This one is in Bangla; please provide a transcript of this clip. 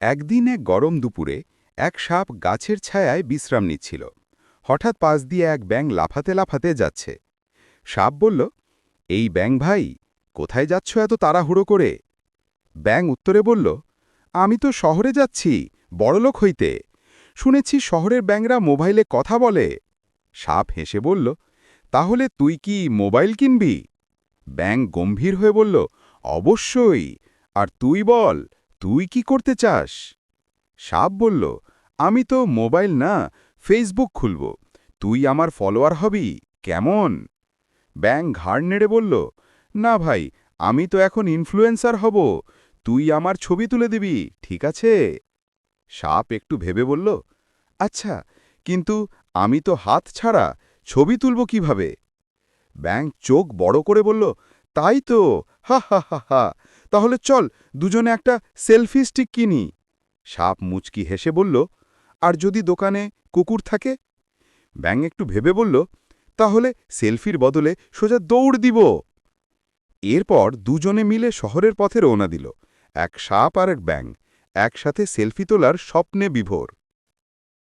একদিন এক গরম দুপুরে এক সাপ গাছের ছায়ায় বিশ্রাম নিচ্ছিল। হঠাৎ পাশ দিয়ে এক ব্যাং লাফাতে লাফাতে যাচ্ছে। সাপ বলল, এই ব্যাং ভাই, কোথায় যাচ্ছ এত তাড়াহুড়ো করে? ব্যাং উত্তরে বলল, আমি তো শহরে যাচ্ছি, বড়লোক হইতে। শুনেছি শহরের ব্যাংরা মোবাইলে কথা বলে। সাপ হেসে বলল, তাহলে তুই কি মোবাইল কিনবি? ব্যাং গম্ভীর হয়ে বলল, অবশ্যই, আর তুই বল তুই কি করতে চাস? সাপ বলল, আমি তো মোবাইল না, ফেসবুক খুলব। তুই আমার ফলোয়ার হবি? কেমন? ব্যাং ঘাড় নেড়ে বলল, না ভাই, আমি তো এখন ইনফ্লুয়েন্সার হব। তুই আমার ছবি তুলে দিবি, ঠিক আছে? সাপ একটু ভেবে বলল আচ্ছা কিন্তু আমি তো হাত ছাড়া ছবি তুলব কীভাবে? ব্যাং চোখ বড় করে বলল, তাই তো, হা হা হা হা। তাহলে চল, দুজনে একটা সেলফি স্টিক কিনি। সাপ মুচকি হেসে বলল, আর যদি দোকানে কুকুর থাকে? ব্যাং একটু ভেবে বলল, তাহলে সেলফির বদলে সোজা দৌড় দিব। এরপর দুজনে মিলে শহরের পথে রওনা দিল, এক সাপ আর এক ব্যাং একসাথে সেলফি তোলার স্বপ্নে বিভোর।